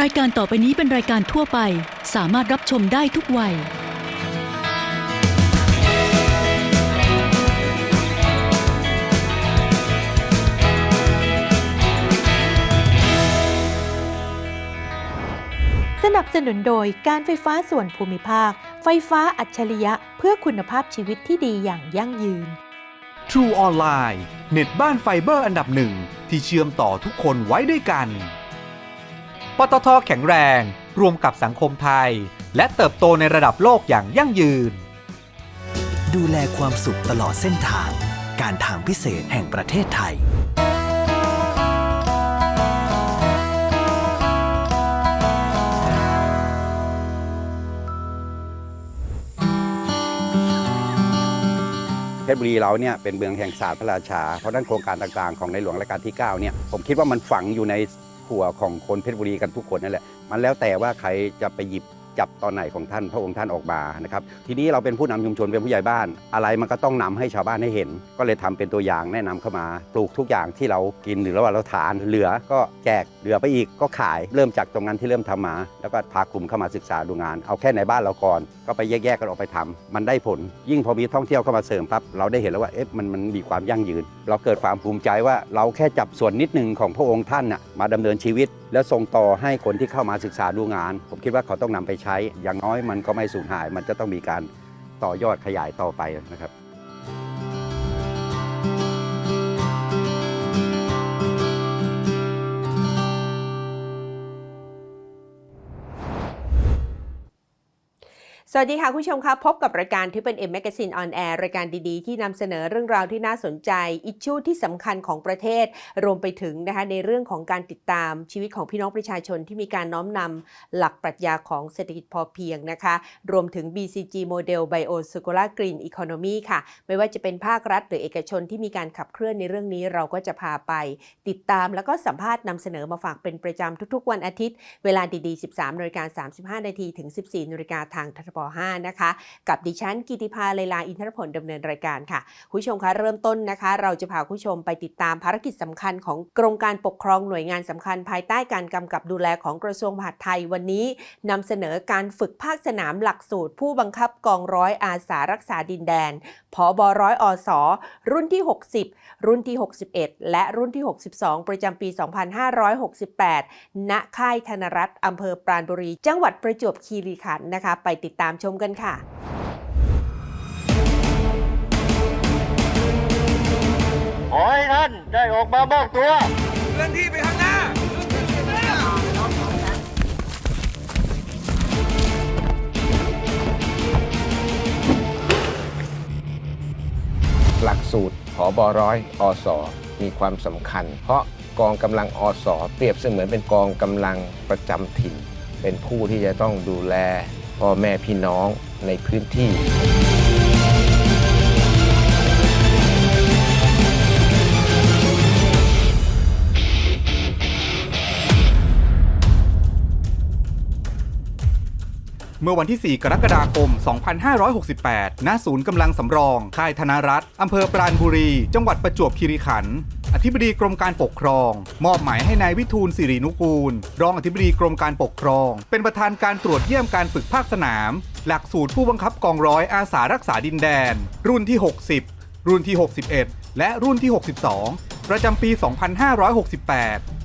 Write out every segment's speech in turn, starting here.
รายการต่อไปนี้เป็นรายการทั่วไป สามารถรับชมได้ทุกวัย สนับสนุนโดยการไฟฟ้าส่วนภูมิภาค ไฟฟ้าอัจฉริยะเพื่อคุณภาพชีวิตที่ดีอย่างยั่งยืน True Online เน็ตบ้านไฟเบอร์อันดับหนึ่งที่เชื่อมต่อทุกคนไว้ด้วยกันป ตทแข็งแรง รวมกับสังคมไทย และเติบโตในระดับโลกอย่างยั่งยืน ดูแลความสุขตลอดเส้นทาง การทางพิเศษแห่งประเทศไทย เพชรบุรีเราเนี่ยเป็นเมืองแห่งศาสตร์พระราชา เพราะฉะนั้นโครงการต่างๆของในหลวงรัชกาลที่ 9 เนี่ย ผมคิดว่ามันฝังอยู่ในัวของคนเพชรบุรีกันทุกคนนั่นแหละ มันแล้วแต่ว่าใครจะไปหยิบ จับตอนไหนของท่านพระองค์ท่านออกมานะครับทีนี้เราเป็นผู้นำชุมชนเป็นผู้ใหญ่บ้าน อะไรมันก็ต้องนำให้ชาวบ้านให้เห็น ก็เลยทำเป็นตัวอย่างแนะนำเข้ามา ปลูกทุกอย่างที่เรากินหรือว่าเราทานเหลือก็แจกเหลือไปอีกก็ขายเริ่มจากตรงนั้นที่เริ่มทำมา แล้วก็พากลุ่มเข้ามาศึกษาดูงาน เอาแค่ในบ้านเราก่อน ก็ไปแยกๆกันออกไปทำมันได้ผล ยิ่งพอมีท่องเที่ยวเข้ามาเสริมปั๊บเราได้เห็นแล้วว่าเอ๊ะมันมันมีความยั่งยืน เราเกิดความภูมิใจว่าเราแค่จับส่วนนิดหนึ่งของพระองค์ท่านน่ะมาดำเนินชีวิต แล้วส่งต่อให้คนที่เข้ามาศึกษาดูงาน ผมคิดว่าเขาต้องนำไปใช้ อย่างน้อยมันก็ไม่สูญหาย มันจะต้องมีการต่อยอดขยายต่อไปนะครับ สวัสดีค่ะคุณผู้ชมครับพบกับรายการที่เป็น M Magazine on Air รายการดีๆ ที่นำเสนอเรื่องราวที่น่าสนใจ อิชชูที่สำคัญของประเทศ รวมไปถึงนะคะในเรื่องของการติดตามชีวิตของพี่น้องประชาชนที่มีการน้อมนำหลักปรัชญาของเศรษฐกิจพอเพียงนะคะ รวมถึง BCG Model Bio Circular Green Economy ค่ะ ไม่ว่าจะเป็นภาครัฐหรือเอกชนที่มีการขับเคลื่อนในเรื่องนี้เราก็จะพาไป ติดตามแล้วก็สัมภาษณ์นำเสนอมาฝากเป็นประจำทุกๆ วันอาทิตย์ เวลาดีๆ 13นาฬิกา35นาทีถึง 14นาฬิกาทางททบ5นะคะ กับดิฉันกิติภาเลลาอินทรผลดำเนินรายการค่ะ คุณผู้ชมคะเริ่มต้นนะคะ เราจะพาคุณผู้ชมไปติดตามภารกิจสำคัญของกรมการปกครองหน่วยงานสำคัญ ภายใต้การกำกับดูแลของกระทรวงมหาดไทยวันนี้นำเสนอการฝึกภาคสนามหลักสูตร ผู้บังคับกองร้อยอาสารักษาดินแดนผอบร้อยอสรุ่นที่ 60 รุ่นที่ 61 และรุ่นที่ 62 ประจำปี 2568 ณ ค่ายธนรัตน์อำเภอปราณบุรี จังหวัดประจวบคีรีขันธ์นะคะ ไปติดตามชมกันค่ะขอให้ท่านได้ออกมามอบตัวหลักสูตรผอบร้อยอสมีความสำคัญ เพราะกองกำลังอสเปรียบเสมือนเป็นกองกำลังประจำถิ่น เป็นผู้ที่จะต้องดูแล พ่อแม่พี่น้องในพื้นที่ เมื่อวันที่ 4 กรกฎาคม 2568 ณ ศูนย์กำลังสำรอง ค่ายธนรัฐอำเภอปราณบุรี จังหวัดประจวบคีรีขันธ์อธิบดีกรมการปกครอง มอบหมายให้นายวิทูลสิรินุกูล รองอธิบดีกรมการปกครอง เป็นประธานการตรวจเยี่ยมการฝึกภาคสนาม หลักสูตรผู้บังคับกองร้อยอาสารักษาดินแดน รุ่นที่ 60 รุ่นที่ 61 และรุ่นที่ 62 ประจำปี 2568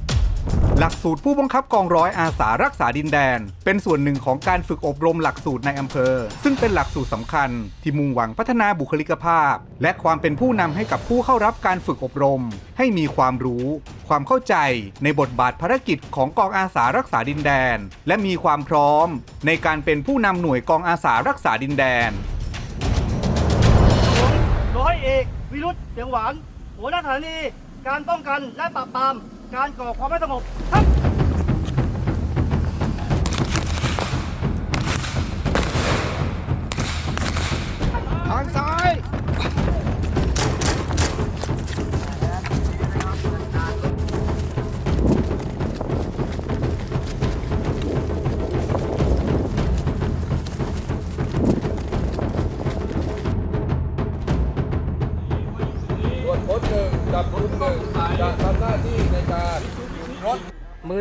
หลักสูตรผู้บังคับกองร้อยอาสารักษาดินแดน เป็นส่วนหนึ่งของการฝึกอบรมหลักสูตรในอำเภอ ซึ่งเป็นหลักสูตรสำคัญ ที่มุ่งหวังพัฒนาบุคลิกภาพ และความเป็นผู้นำให้กับผู้เข้ารับการฝึกอบรม ให้มีความรู้ ความเข้าใจในบทบาทภารกิจของกองอาสารักษาดินแดน และมีความพร้อม ในการเป็นผู้นำหน่วยกองอาสารักษาดินแดนร้อยเอกวิรุธเสียงหวานหัวหน้าสถานีการป้องกันและปราบปราม การก่อความไม่สงบครับ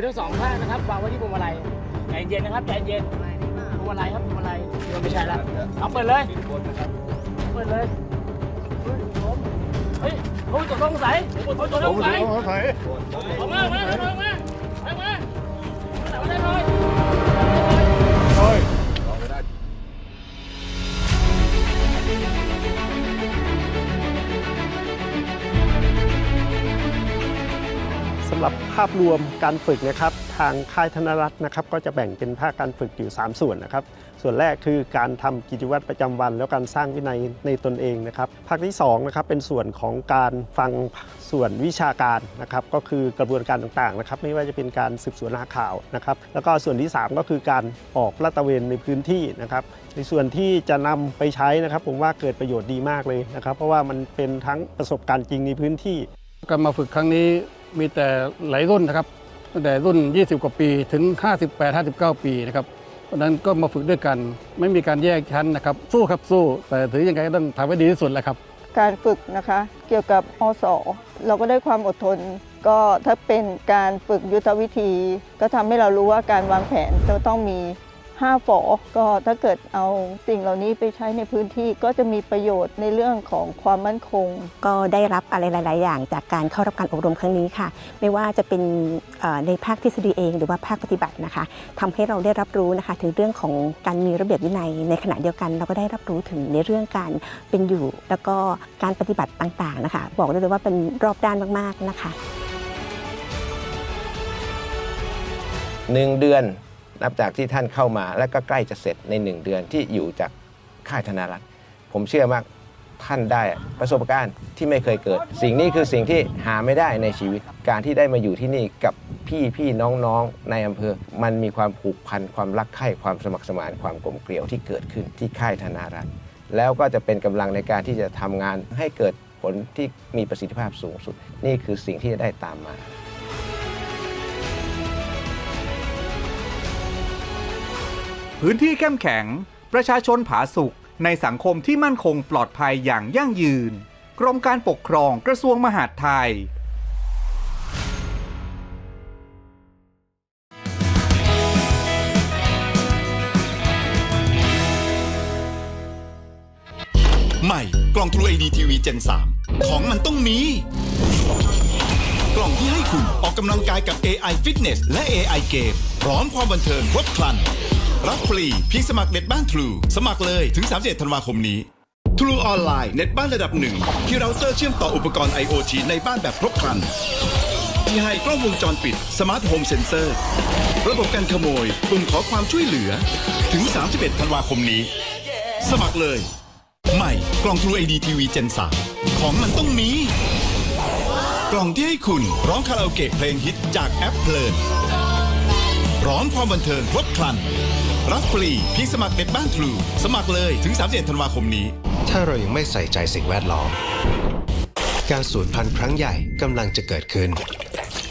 ทั้งสองข้างนะครับวางไว้ที่พวงมาลัยใจเย็นนะครับใจเย็นพวงมาลัยครับพวงมาลัยเดี๋ยวไม่ใช่แล้วเอาเปิดเลยเปิดเลยเฮ้ยเขาจะต้องใส่เขาจะต้องใส่ออกมาออกมาออกมาออกมาออกมาำหรับภาพรวมการฝึกนะครับทางค่ายธนรัตน์นะครับก็จะแบ่งเป็นภาคการฝึกอยู่ 3 ส่วนนะครับ ส่วนแรกคือการทำกิจวัตรประจำวัน แล้วการสร้างวินัยในตนเองนะครับ ภาคที่2นะครับเป็นส่วนของการฟังส่วนวิชาการนะครับก็คือกระบวนการต่างๆนะครับไม่ว่าจะเป็นการสืบสวนหาข่าวนะครับแล้วก็ส่วนที่ 3 ก็คือการออกลาดตระเวนในพื้นที่นะครับในส่วนที่จะนำไปใช้นะครับ ผมว่าเกิดประโยชน์ดีมากเลยนะครับ เพราะว่ามันเป็นทั้งประสบการณ์จริงในพื้นที่การมาฝึกครั้งนี้ มีแต่หลายรุ่นนะครับตั้งแต่รุ่น 20 กว่าปีถึง 58 59 ปีนะครับเพราะนั้นก็มาฝึกด้วยกัน ไม่มีการแยกชั้นนะครับ สู้ครับสู้ แต่ถือยังไงก็ต้องทำให้ดีที่สุดแหละครับ การฝึกนะคะเกี่ยวกับอสเราก็ได้ความอดทน ก็ถ้าเป็นการฝึกยุทธวิธี ก็ทำให้เรารู้ว่าการวางแผนจะต้องมี 5ฝอก็ถ้าเกิดเอาสิ่งเหล่านี้ไปใช้ในพื้นที่ก็จะมีประโยชน์ในเรื่องของความมั่นคง ก็ได้รับอะไรหลาย ๆ อย่างจากการเข้ารับการอบรมครั้งนี้ค่ะ ไม่ว่าจะเป็นในภาคทฤษฎีเอง หรือว่าภาคปฏิบัตินะคะทำให้เราได้รับรู้นะคะ ถึงเรื่องของการมีระเบียบวินัย ในขณะเดียวกัน เราก็ได้รับรู้ถึงในเรื่องการเป็นอยู่ แล้วก็การปฏิบัติต่าง ๆ นะคะ บอกได้เลยว่าเป็นรอบด้านมาก ๆ นะคะหนึ่งเดือน นับจากที่ท่านเข้ามาและก็ใกล้จะเสร็จในหนึ่งเดือนที่อยู่จากค่ายธนารัตน์ผมเชื่อมากท่านได้ประสบการณ์ที่ไม่เคยเกิด สิ่งนี้คือสิ่งที่หาไม่ได้ในชีวิต การที่ได้มาอยู่ที่นี่กับพี่พี่น้องน้องในอำเภอ มันมีความผูกพันความรักใคร่ความสมัครสมานความกลมเกลียวที่เกิดขึ้นที่ค่ายธนารัตน์แล้วก็จะเป็นกำลังในการที่จะทำงานให้เกิดผลที่มีประสิทธิภาพสูงสุด นี่คือสิ่งที่จะได้ตามมา พื้นที่เข้มแข็ง ประชาชนผาสุกในสังคมที่มั่นคงปลอดภัยอย่างยั่งยืน กรมการปกครองกระทรวงมหาดไทยใหม่กล่อง True AD TV Gen 3 ของมันต้องมี กล่องที่ให้คุณออกกำลังกายกับ AI Fitness และ AI เกมพร้อมความบันเทิงครบครัน รับฟรีเพียงสมัครเน็ตบ้าน True สมัครเลยถึง 31 ธันวาคมนี้ True Online เน็ตบ้านระดับหนึ่งที่เราเตอร์เชื่อมต่ออุปกรณ์ IoT ในบ้านแบบครบครัน ที่ให้กล้องวงจรปิดสมาร์ทโฮมเซนเซอร์ระบบการขโมยปุ่มขอความช่วยเหลือ ถึง 31 ธันวาคมนี้ สมัครเลย ใหม่กล่อง True AD TV Gen 3ของมันต้องมีกล่องที่ให้คุณร้องคาราโอเกะเพลงฮิตจากแอปเพลินร้อมความบันเทิงครบครัน รับฟรีเพียงสมัครเน็ตบ้าน True สมัครเลยถึง 31 ธันวาคมนี้ ถ้าเรายังไม่ใส่ใจสิ่งแวดล้อม การสูญพันธุ์ครั้งใหญ่กำลังจะเกิดขึ้น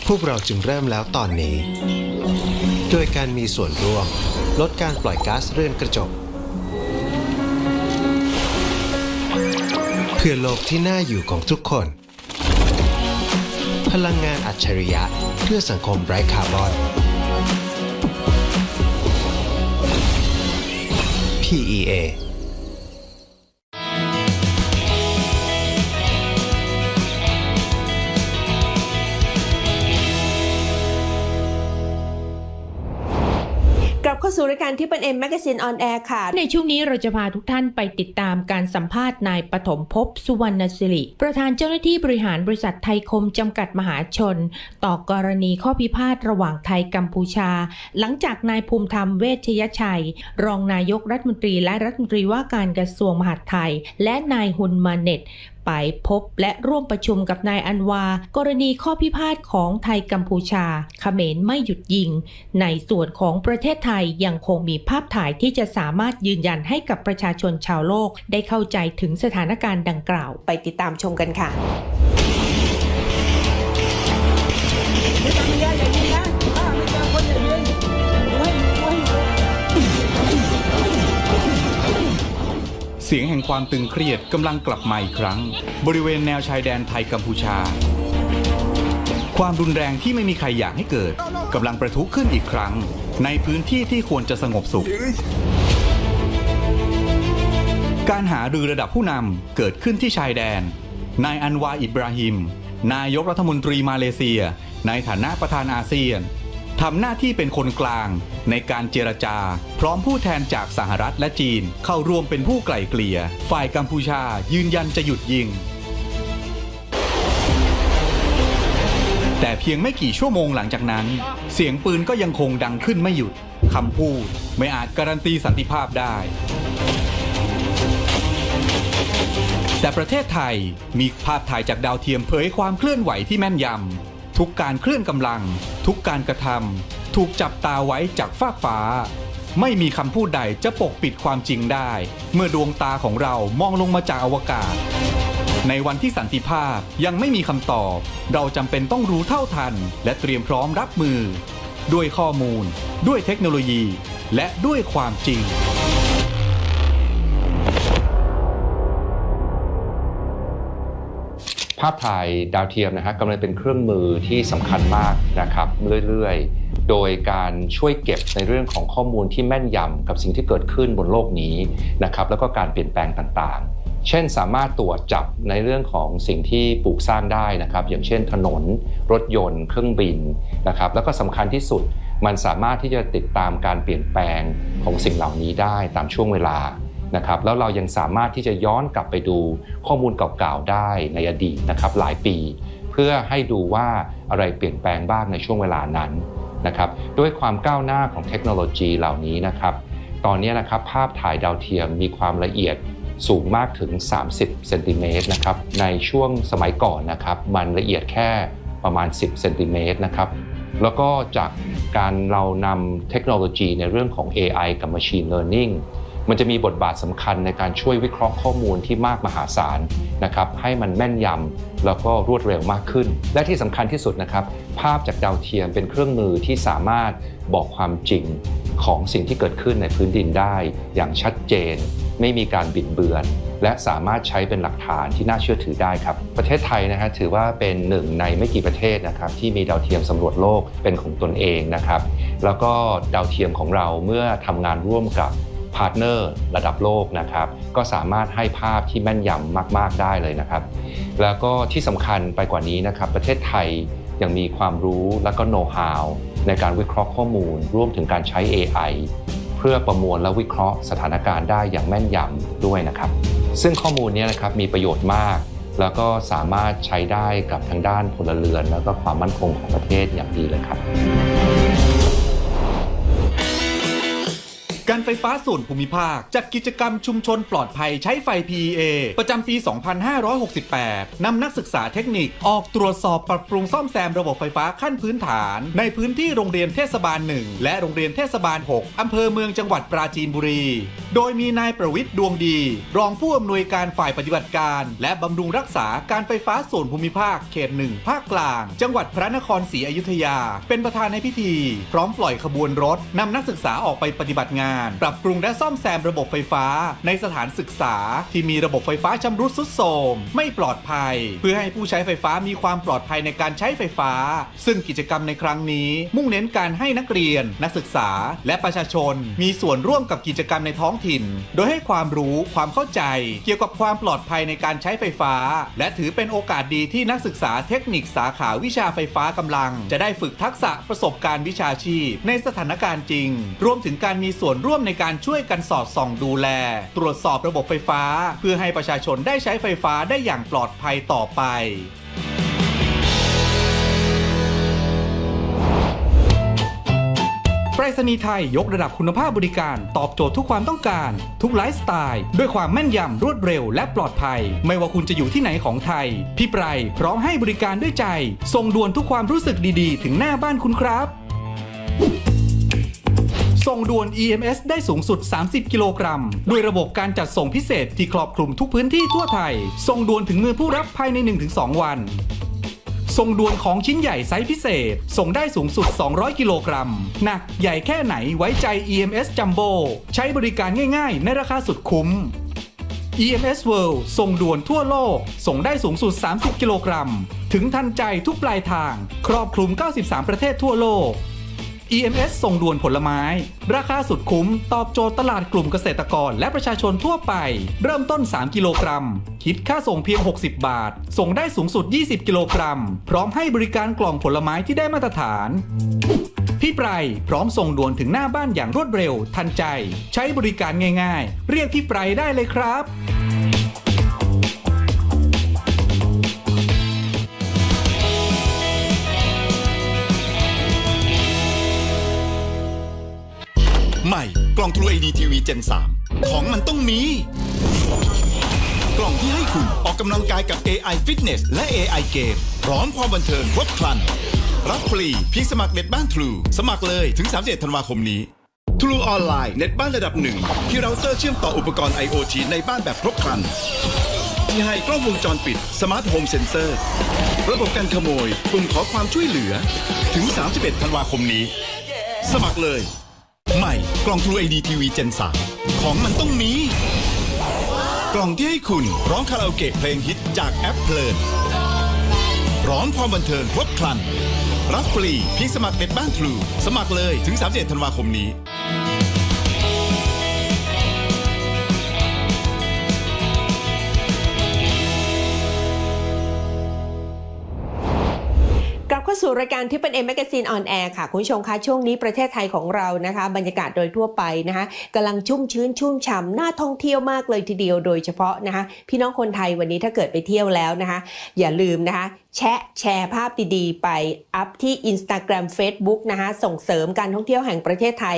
พวกเราจึงเริ่มแล้วตอนนี้ โดยการมีส่วนร่วม ลดการปล่อยก๊าซเรือนกระจก เพื่อโลกที่น่าอยู่ของทุกคน พลังงานอัจฉริยะเพื่อสังคมไร้คาร์บอน PEA การายการที่เป็น M Magazine on Air ค่ะ ในช่วงนี้เราจะพาทุกท่านไปติดตามการสัมภาษณ์นายปฐมภพสุวรรณสิริ ประธานเจ้าหน้าที่บริหารบริษัทไทยคมจำกัดมหาชน ต่อกรณีข้อพิพาทระหว่างไทยกัมพูชา หลังจากนายภูมิธรรมเวชยชัย รองนายกรัฐมนตรีและรัฐมนตรีว่าการกระทรวงมหาดไทย และนายฮุนมาเน็ต ไปพบและร่วมประชุมกับนายอันวา กรณีข้อพิพาทของไทยกัมพูชาเขมรไม่หยุดยิง ในส่วนของประเทศไทยยังคงมีภาพถ่ายที่จะสามารถยืนยันให้กับประชาชนชาวโลก ได้เข้าใจถึงสถานการณ์ดังกล่าว ไปติดตามชมกันค่ะ สียงแห่งความตึงเครียดกำลังกลับมาอีกครั้ง บริเวณแนวชายแดนไทยกัมพูชา ความรุนแรงที่ไม่มีใครอยากให้เกิดกำลังประทุขึ้นอีกครั้ง ในพื้นที่ที่ควรจะสงบสุข การหารือระดับผู้นำเกิดขึ้นที่ชายแดน นายอันวาอิบราฮิม นายกรัฐมนตรีมาเลเซีย ในฐานะประธานอาเซียน ทำหน้าที่เป็นคนกลาง ในการเจรจา พร้อมผู้แทนจากสหรัฐและจีนเข้าร่วมเป็นผู้ไกล่เกลี่ย ฝ่ายกัมพูชายืนยันจะหยุดยิง แต่เพียงไม่กี่ชั่วโมงหลังจากนั้น เสียงปืนก็ยังคงดังขึ้นไม่หยุดคำพูดไม่อาจการันตีสันติภาพได้ แต่ประเทศไทยมีภาพถ่ายจากดาวเทียมเผยความเคลื่อนไหวที่แม่นยำ ทุกการเคลื่อนกำลัง ทุกการกระทำถูกจับตาไว้จากฟากฟ้า ไม่มีคำพูดใดจะปกปิดความจริงได้ เมื่อดวงตาของเรามองลงมาจากอวกาศ ในวันที่สันติภาพยังไม่มีคำตอบ เราจำเป็นต้องรู้เท่าทัน และเตรียมพร้อมรับมือ ด้วยข้อมูล ด้วยเทคโนโลยี และด้วยความจริงาพถ่ายดาวเทียมนะฮะกำลังเป็นเครื่องมือที่สำคัญมากนะครับเรื่อยๆ โดยการช่วยเก็บในเรื่องของข้อมูลที่แม่นยำกับสิ่งที่เกิดขึ้นบนโลกนี้นะครับแล้วก็การเปลี่ยนแปลงต่างๆ เช่นสามารถตรวจจับในเรื่องของสิ่งที่ปลูกสร้างได้นะครับ อย่างเช่นถนน รถยนต์ เครื่องบินนะครับแล้วก็สำคัญที่สุดมันสามารถที่จะติดตามการเปลี่ยนแปลงของสิ่งเหล่านี้ได้ตามช่วงเวลา นะครับแล้วเรายังสามารถที่จะย้อนกลับไปดูข้อมูลเก่าๆได้ในอดีตนะครับหลายปี เพื่อให้ดูว่าอะไรเปลี่ยนแปลงบ้างในช่วงเวลานั้นนะครับด้วยความก้าวหน้าของเทคโนโลยีเหล่านี้นะครับ ตอนนี้นะครับภาพถ่ายดาวเทียมมีความละเอียดสูงมากถึง 30เซนติเมตรนะครับในช่วงสมัยก่อนนะครับมันละเอียดแค่ประมาณ 10เซนติเมตรนะครับแล้วก็จากการเรานำเทคโนโลยีในเรื่องของ AI กับ Machine Learning มันจะมีบทบาทสำคัญในการช่วยวิเคราะห์ข้อมูลที่มากมหาศาลนะครับให้มันแม่นยำแล้วก็รวดเร็วมากขึ้น และที่สำคัญที่สุดนะครับ ภาพจากดาวเทียมเป็นเครื่องมือที่สามารถบอกความจริงของสิ่งที่เกิดขึ้นในพื้นดินได้ อย่างชัดเจน ไม่มีการบิดเบือน และสามารถใช้เป็นหลักฐานที่น่าเชื่อถือได้ครับ ประเทศไทยนะฮะถือว่าเป็นหนึ่งในไม่กี่ประเทศนะครับที่มีดาวเทียมสำรวจโลกเป็นของตนเองนะครับ แล้วก็ดาวเทียมของเราเมื่อทำงานร่วมกับ พาร์ทเนอร์ระดับโลกนะครับ ก็สามารถให้ภาพที่แม่นยำมาก ๆ ได้เลยนะครับ แล้วก็ที่สำคัญไปกว่านี้นะครับ ประเทศไทยยังมีความรู้และก็โน้ตฮาวในการวิเคราะห์ข้อมูล ร่วมถึงการใช้ AI เพื่อประมวลและวิเคราะห์สถานการณ์ได้อย่างแม่นยำด้วยนะครับ ซึ่งข้อมูลนี้นะครับมีประโยชน์มากแล้วก็สามารถใช้ได้กับทางด้านพลเรือน แล้วก็ความมั่นคงของประเทศอย่างดีเลยครับ การไฟฟ้าส่วนภูมิภาคจัดกิจกรรมชุมชนปลอดภัยใช้ไฟ PEA ประจำปี 2568 นำนักศึกษาเทคนิคออกตรวจสอบปรับปรุงซ่อมแซมระบบไฟฟ้าขั้นพื้นฐาน ในพื้นที่โรงเรียนเทศบาล 1 และโรงเรียนเทศบาล 6 อำเภอเมืองจังหวัดปราจีนบุรี โดยมีนายประวิทย์ดวงดี รองผู้อำนวยการฝ่ายปฏิบัติการ และบำรุงรักษาการไฟฟ้าส่วนภูมิภาคเขตหนึ่งภาคกลาง จังหวัดพระนครศรีอยุธยา เป็นประธานในพิธี พร้อมปล่อยขบวนรถนำนักศึกษาออกไปปฏิบัติงานาน ปรับปรุงและซ่อมแซมระบบไฟฟ้า ในสถานศึกษา ที่มีระบบไฟฟ้าชำรุดทรุดโทรมไม่ปลอดภัย เพื่อให้ผู้ใช้ไฟฟ้ามีความปลอดภัยในการใช้ไฟฟ้า ซึ่งกิจกรรมในครั้งนี้ มุ่งเน้นการให้นักเรียน นักศึกษา และประชาชน มีส่วนร่วมกับกิจกรรมในท้องถิ่น โดยให้ความรู้ความเข้าใจ เกี่ยวกับความปลอดภัยในการใช้ไฟฟ้า และถือเป็นโอกาสดีที่นักศึกษาเทคนิคสาขาวิชาไฟฟ้ากำลัง จะได้ฝึกทักษะประสบการณ์วิชาชีพ ในสถานการณ์จริง รวมถึงการมีส่วนร่วมในการช่วยกันสอดส่องดูแล ตรวจสอบระบบไฟฟ้า เพื่อให้ประชาชนได้ใช้ไฟฟ้าได้อย่างปลอดภัยต่อไปไปรษณีย์ไทยยกระดับคุณภาพบริการ ตอบโจทย์ทุกความต้องการ ทุกไลฟ์สไตล์ ด้วยความแม่นยำรวดเร็วและปลอดภัย ไม่ว่าคุณจะอยู่ที่ไหนของไทย พี่ไพรพร้อมให้บริการด้วยใจ ส่งด่วนทุกความรู้สึกดีๆ ถึงหน้าบ้านคุณครับ ส่งด่วน EMS ได้สูงสุด 30 กิโลกรัม ด้วยระบบการจัดส่งพิเศษที่ครอบคลุมทุกพื้นที่ทั่วไทย ส่งด่วนถึงมือผู้รับภายใน 1-2 วันส่งด่วนของชิ้นใหญ่ไซส์พิเศษ ส่งได้สูงสุด 200 กิโลกรัม หนักใหญ่แค่ไหนไว้ใจ EMS Jumbo ใช้บริการง่ายๆ ในราคาสุดคุ้ม EMS World ส่งด่วนทั่วโลก ส่งได้สูงสุด 30 กิโลกรัม ถึงทันใจทุกปลายทาง ครอบคลุม 93 ประเทศทั่วโลก EMS ส่งด่วนผลไม้ ราคาสุดคุ้ม ตอบโจทย์ตลาดกลุ่มเกษตรกรและประชาชนทั่วไป เริ่มต้น 3 กิโลกรัม คิดค่าส่งเพียง 60 บาท ส่งได้สูงสุด 20 กิโลกรัม พร้อมให้บริการกล่องผลไม้ที่ได้มาตรฐาน พี่ไพรพร้อมส่งด่วนถึงหน้าบ้านอย่างรวดเร็ว ทันใจ ใช้บริการง่าย ๆ เรียกพี่ไพรได้เลยครับ ใหม่กล่อง True AD TV Gen 3 ของมันต้องมี กล่องที่ให้คุณออกกำลังกายกับ AI Fitness และ AI เกมพร้อมความบันเทิงครบครัน รับฟรีเพียงสมัครเน็ตบ้าน True สมัครเลยถึง 31 ธันวาคมนี้ True ออนไลน์เน็ตบ้านระดับหนึ่งที่เราเตอร์เชื่อมต่ออุปกรณ์ IoT ในบ้านแบบครบครันที่ให้กล้องวงจรปิดสมาร์ทโฮมเซนเซอร์ระบบการขโมยปุ่มขอความช่วยเหลือ ถึง 31 ธันวาคมนี้ สมัครเลย ใหม่กล่อง True AD TV Gen 3ของมันต้องมีกล่องที่ให้คุณร้องคาราโอเกะเพลงฮิตจากแอปเพลินร้องความบันเทิงครบครัน รับฟรีเพียงสมัครเน็ตบ้านทรูสมัครเลยถึง 31 ธันวาคมนี้ สู่รายการที่เป็น M Magazine on Air ค่ะ คุณผู้ชมคะช่วงนี้ประเทศไทยของเรานะคะ บรรยากาศโดยทั่วไปนะคะกำลังชุ่มชื้นชุ่มฉ่ำน่าท่องเที่ยวมากเลยทีเดียวโดยเฉพาะนะคะ พี่น้องคนไทยวันนี้ถ้าเกิดไปเที่ยวแล้วนะคะ อย่าลืมนะคะ แชะแชร์ภาพดีๆ ไปอัพที่ Instagram Facebook นะคะส่งเสริมการท่องเที่ยวแห่งประเทศไทย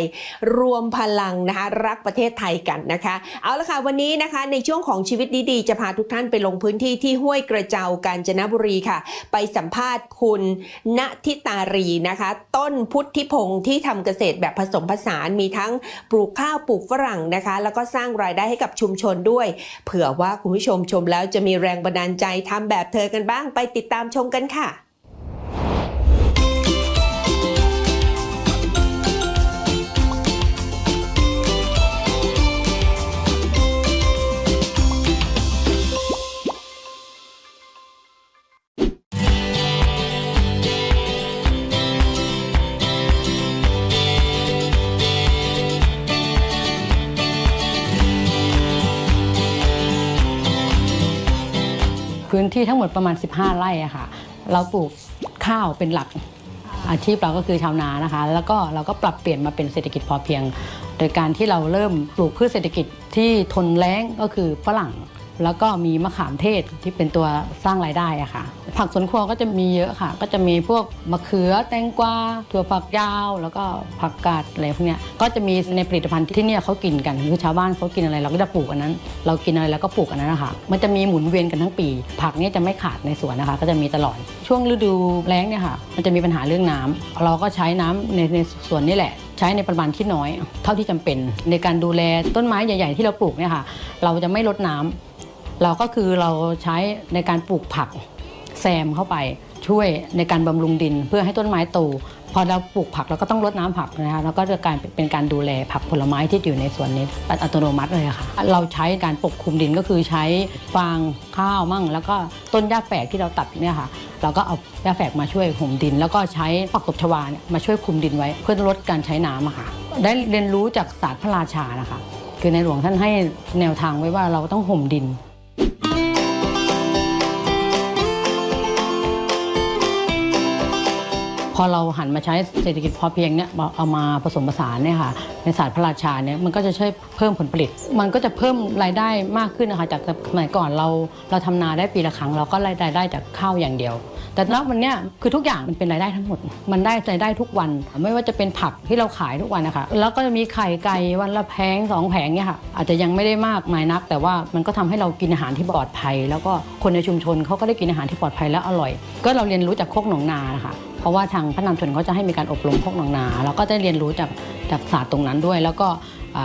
รวมพลังนะคะรักประเทศไทยกันนะคะ เอาละค่ะวันนี้นะคะในช่วงของชีวิตดีๆ จะพาทุกท่านไปลงพื้นที่ที่ห้วยกระเจ้ากาญจนบุรีค่ะ ไปสัมภาษณ์คุณณทิตารีนะคะ ต้นพุทธิพงศ์ที่ทำเกษตรแบบผสมผสานมีทั้งปลูกข้าวปลูกฝรั่งนะคะ แล้วก็สร้างรายได้ให้กับชุมชนด้วย เผื่อว่าคุณผู้ชมชมแล้วจะมีแรงบันดาลใจทำแบบเธอกันบ้างไปติดตามชมกันค่ะ พื้นที่ทั้งหมดประมาณ 15 ไร่อะค่ะ เราปลูกข้าวเป็นหลักอาชีพเราก็คือชาวนานะคะ แล้วก็เราก็ปรับเปลี่ยนมาเป็นเศรษฐกิจพอเพียง โดยการที่เราเริ่มปลูกพืชเศรษฐกิจที่ทนแล้งก็คือฝรั่ง แล้วก็มีมะขามเทศที่เป็นตัวสร้างรายได้อะค่ะ ผักสวนครัวก็จะมีเยอะค่ะ ก็จะมีพวกมะเขือแตงกวาถั่วฝักยาว แล้วก็ผักกาดอะไรพวกเนี้ยก็จะมีในผลิตภัณฑ์ที่เนี่ยเขากินกันคือชาวบ้านเขากินอะไรเราก็จะปลูกอันนั้น เรากินอะไรแล้วก็ปลูกอันนั้นนะคะมันจะมีหมุนเวียนกันทั้งปี ผักเนี่ยจะไม่ขาดในสวนนะคะ ก็จะมีตลอดช่วงฤดูแล้งเนี่ยค่ะ มันจะมีปัญหาเรื่องน้ำเราก็ใช้น้ำในในสวนนี่แหละใช้ในปริมาณที่น้อย เท่าที่จำเป็น ในการดูแลต้นไม้ใหญ่ ๆ ที่เราปลูกเนี่ยค่ะ เราจะไม่ลดน้ำเราก็คือเราใช้ในการปลูกผัก แซมเข้าไปช่วยในการบำรุงดินเพื่อให้ต้นไม้โตพอเราปลูกผักเราก็ต้องรดน้ำผักนะคะแล้วก็จะการเป็นการดูแลผักผลไม้ที่อยู่ในสวนนี้อัตโนมัติเลยค่ะ เราใช้การปกคลุมดินก็คือใช้ฟางข้าวมั่ง แล้วก็ต้นหญ้าแฝกที่เราตัดเนี่ยค่ะเราก็เอาหญ้าแฝกมาช่วยห่มดิน แล้วก็ใช้ผักตบชวาเนี่ยมาช่วยคลุมดินไว้ เพื่อลดการใช้น้ำค่ะ ได้เรียนรู้จากศาสตร์พระราชานะคะ คือในหลวงท่านให้แนวทางไว้ว่าเราต้องห่มดิน พอเราหันมาใช้เศรษฐกิจพอเพียงเนี่ยเอามาผสมผสานเนี่ยค่ะในศาสตร์พระราชาเนี่ยมันก็จะช่วยเพิ่มผลผลิต มันก็จะเพิ่มรายได้มากขึ้นนะคะจากสมัยก่อนเราเราทำนาได้ปีละครั้งเราก็รายได้จากข้าวอย่างเดียว แต่ณวันเนี้ยคือทุกอย่างมันเป็นรายได้ทั้งหมด มันได้รายได้ทุกวัน ไม่ว่าจะเป็นผักที่เราขายทุกวันนะคะแล้วก็จะมีไข่ไก่วันละแพงสองแผงเนี่ยค่ะอาจจะยังไม่ได้มากมายนัก แต่ว่ามันก็ทำให้เรากินอาหารที่ปลอดภัย แล้วก็คนในชุมชนเขาก็ได้กินอาหารที่ปลอดภัยและอร่อย ก็เราเรียนรู้จากโคกหนองนานะคะ ราะว่าทางพระนามชนเขาจะให้มีการอบรมพวกหนังนาเราก็ได้เรียนรู้จากจากศาสตร์ตรงนั้นด้วย แล้วก็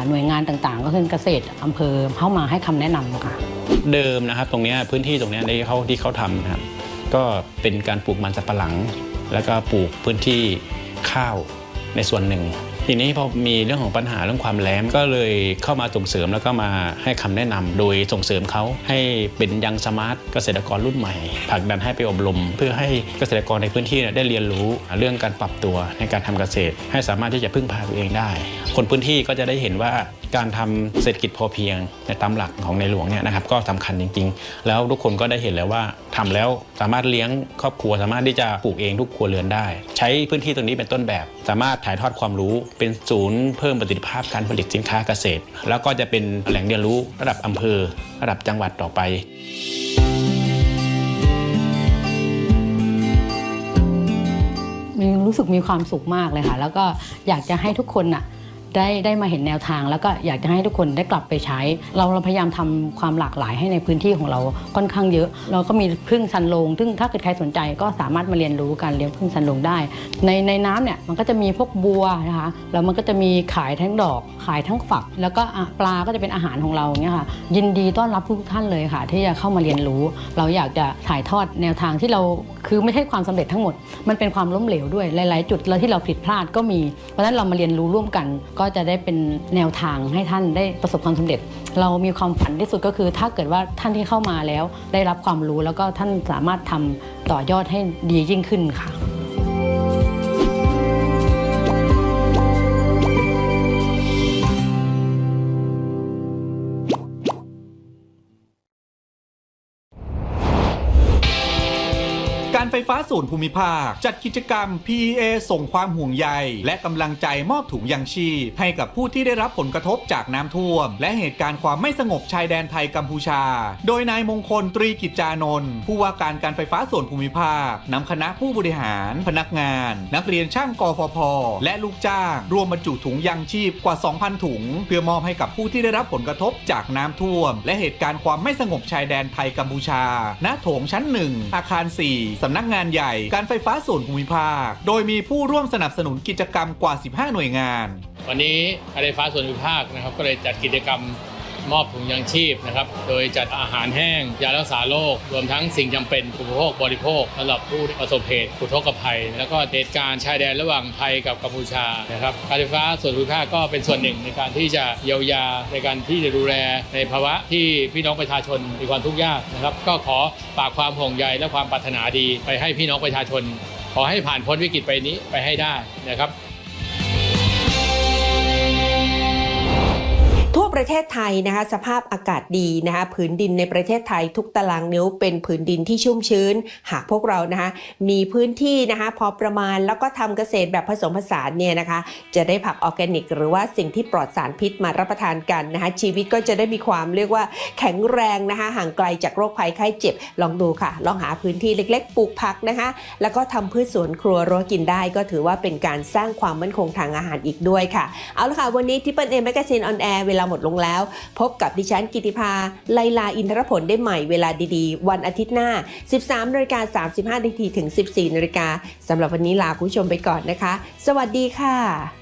หน่วยงานต่างๆ ก็คือเกษตรอำเภอเข้ามาให้คำแนะนำค่ะเดิมนะครับตรงนี้พื้นที่ตรงนี้ที่เขาที่เขาทำนะครับก็เป็นการปลูกมันสับปะหลัง แล้วก็ปลูกพื้นที่ข้าวในส่วนหนึ่ง ทีนี้พอมีเรื่องของปัญหาเรื่องความแล้งก็เลยเข้ามาส่งเสริมแล้วก็มาให้คำแนะนำโดยส่งเสริมเขาให้เป็นยังสมาร์ทเกษตรกรรุ่นใหม่ผลักดันให้ไปอบรม เพื่อให้เกษตรกรในพื้นที่ได้เรียนรู้เรื่องการปรับตัวในการทำเกษตร ให้สามารถที่จะพึ่งพาตัวเองได้ คนพื้นที่ก็จะได้เห็นว่าการทำเศรษฐกิจพอเพียงในตามหลักของในหลวงเนี่ยนะครับก็สำคัญจริง ๆ แล้วทุกคนก็ได้เห็นแล้วว่าทำแล้วสามารถเลี้ยงครอบครัว สามารถที่จะปลูกเองทุกครัวเรือนได้ ใช้พื้นที่ตรงนี้เป็นต้นแบบ สามารถถ่ายทอดความรู้เป็นศูนย์เพิ่มประสิทธิภาพการผลิตสินค้าเกษตร แล้วก็จะเป็นแหล่งเรียนรู้ระดับอำเภอ ระดับจังหวัดต่อไปมีรู้สึกมีความสุขมากเลยค่ะ แล้วก็อยากจะให้ทุกคนน่ะ ได้ได้มาเห็นแนวทาง แล้วก็อยากจะให้ทุกคนได้กลับไปใช้ เราเราพยายามทำความหลากหลายให้ในพื้นที่ของเราค่อนข้างเยอะ เราก็มีพึ่งซันโลง ซึ่งถ้าเกิดใครสนใจก็สามารถมาเรียนรู้การเลี้ยงพึ่งซันโลงได้ ในในน้ำเนี่ยมันก็จะมีพวกบัวนะคะแล้วมันก็จะมีขายทั้งดอก ขายทั้งฝัก แล้วก็ปลาก็จะเป็นอาหารของเราเนี่ยค่ะยินดีต้อนรับทุกท่านเลยค่ะ ที่จะเข้ามาเรียนรู้ เราอยากจะถ่ายทอดแนวทางที่เรา คือไม่ใช่ความสำเร็จทั้งหมด มันเป็นความล้มเหลวด้วยหลาย ๆ จุดแล้วที่เราผิดพลาดก็มี เพราะฉะนั้นเรามาเรียนรู้ร่วมกัน ก็จะได้เป็นแนวทางให้ท่านได้ประสบความสำเร็จ เรามีความฝันที่สุดก็คือ ถ้าเกิดว่าท่านที่เข้ามาแล้ว ได้รับความรู้แล้วก็ท่านสามารถทำต่อยอดให้ดียิ่งขึ้นค่ะ ไฟฟ้าส่วนภูมิภาค จัดกิจกรรม PEA ส่งความห่วงใย และกำลังใจมอบถุงยังชีพ ให้กับผู้ที่ได้รับผลกระทบจากน้ำท่วม และเหตุการณ์ความไม่สงบชายแดนไทยกัมพูชา โดยนายมงคลตรีกิจจานนท์ผู้ว่าการการไฟฟ้าส่วนภูมิภาคนำคณะผู้บริหาร พนักงาน นักเรียนช่างกฟพและลูกจ้าง รวมบรรจุถุงยังชีพกว่า 2,000 ถุง เพื่อมอบให้กับผู้ที่ได้รับผลกระทบจากน้ำท่วม และเหตุการณ์ความไม่สงบชายแดนไทยกัมพูชาณโถงชั้น1อาคาร 4สำนักงานใหญ่การไฟฟ้าส่วนภูมิภาค โดยมีผู้ร่วมสนับสนุนกิจกรรมกว่า 15 หน่วยงาน วันนี้การไฟฟ้าส่วนภูมิภาคนะครับก็เลยจัดกิจกรรม มอบถุงยังชีพนะครับ โดยจัดอาหารแห้ง ยารักษาโรค รวมทั้งสิ่งจำเป็นอุปโภคบริโภคสำหรับผู้ประสบเหตุอุทกภัย แล้วก็เหตุการณ์ชายแดนระหว่างไทยกับกัมพูชานะครับการไฟฟ้าส่วนภูมิภาคก็เป็นส่วนหนึ่งในการที่จะเยียวยาในการที่จะดูแลในภาวะที่พี่น้องประชาชนมีความทุกข์ยากนะครับ ก็ขอฝากความห่วงใยและความปรารถนาดี ไปให้พี่น้องประชาชน ขอให้ผ่านพ้นวิกฤตไปนี้ไปให้ได้นะครับ ทั่วประเทศไทยนะคะสภาพอากาศดีนะคะผืนดินในประเทศไทยทุกตารางนิ้วเป็นผืนดินที่ชุ่มชื้น หากพวกเรานะคะมีพื้นที่นะคะพอประมาณแล้วก็ทำเกษตรแบบผสมผสานเนี่ยนะคะ จะได้ผักออร์แกนิก หรือว่าสิ่งที่ปลอดสารพิษมารับประทานกันนะคะชีวิตก็จะได้มีความเรียกว่าแข็งแรงนะคะห่างไกลจากโรคภัยไข้เจ็บลองดูค่ะ ลองหาพื้นที่เล็กๆ ปลูกผักนะคะแล้วก็ทำพืชสวนครัวรั้วกินได้ ก็ถือว่าเป็นการสร้างความมั่นคงทางอาหารอีกด้วยค่ะเอาละค่ะวันนี้ที่เปิลเอ็มแมกซีนออนแอร์เวลาลาหมดลงแล้ว พบกับดิฉันกิติภา ไลลาอินทรผลได้ใหม่เวลาดีๆ วันอาทิตย์หน้า 13นาฬิกา35นาทีถึง 14นาฬิกาสำหรับวันนี้ลาคุณผู้ชมไปก่อนนะคะ สวัสดีค่ะ